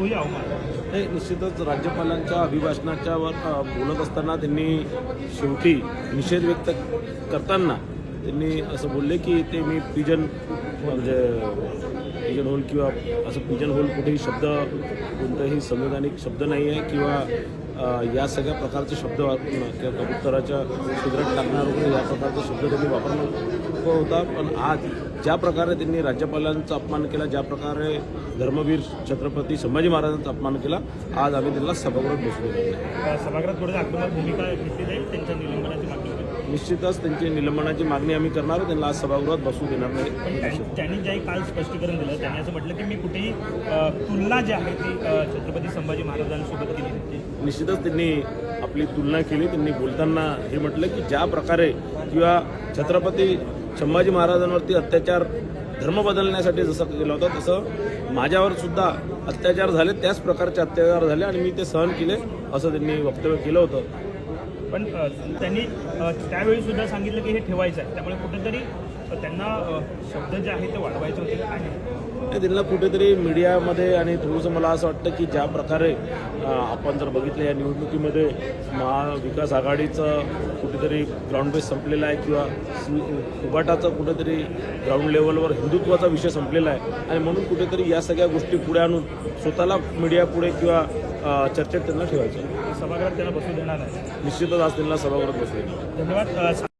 तोही हे निश्चितच राज्यपालांच्या अभिभाषणाच्या वर बोलत असताना त्यांनी शेवटी निषेध व्यक्त करताना त्यांनी असं बोलले की ते मी पिजन म्हणजे पिजन होल किंवा असं पिजन होल कुठेही शब्द कोणताही संवैधानिक शब्द नाही आहे किंवा या सगळ्या प्रकारचे शब्द वापरणं किंवा कबुतराच्या शिगरट टाकणार वगैरे या प्रकारचे शब्द त्यांनी वापरणं होता. पण आज ज्या प्रकारे त्यांनी राज्यपालांचा अपमान केला ज्या प्रकारे धर्मवीर छत्रपती संभाजी महाराजांचा अपमान केला आज आम्ही त्यांना सभागृहात बसलो. सभागृहात थोडी आक्रमक भूमिका घेतली जाईल त्यांच्या निलंबनाची मागणी. निश्चितच त्यांची निलंबनाची मागणी आम्ही करणार. त्यांना आज सभागृहात बसू देणार नाही. त्यां- त्यांनी ज्याही काल स्पष्टीकरण दिलं त्यांनी असं म्हटलं की मी कुठेही तुलना जी आहे ती छत्रपती संभाजी महाराजांसोबत केली निश्चितच त्यांनी आपली तुलना केली. त्यांनी बोलताना हे म्हटलं की ज्या प्रकारे किंवा छत्रपती संभाजी महाराजांवरती अत्याचार धर्म बदलण्यासाठी जसं केलं होतं तसं माझ्यावर सुद्धा अत्याचार झाले. त्याच प्रकारचे अत्याचार झाले आणि मी ते सहन केले असं त्यांनी वक्तव्य केलं होतं. पण त्यांनी त्यावेळी सुद्धा सांगितलं की हे ठेवायचं आहे. त्यामुळे कुठेतरी त्यांना शब्द जे आहे ते वाढवायचे होते आणि त्यांना कुठेतरी मीडियामध्ये आणि थोडंसं मला असं वाटतं की ज्या प्रकारे आपण जर बघितलं या निवडणुकीमध्ये महाविकास आघाडीचं कुठेतरी ग्राउंड बेस संपलेला आहे किंवा उगाटाचं कुठेतरी ग्राउंड लेवलवर हिंदुत्वाचा विषय संपलेला आहे. आणि म्हणून कुठेतरी या सगळ्या गोष्टी पुढे आणून स्वतःला मीडिया पुढे किंवा चर्चेत त्यांना ठेवायचं सभागृहात त्यांना बसू देणार नाही. निश्चितच आज त्यांना सभागृहात बसले धन्यवाद. अ,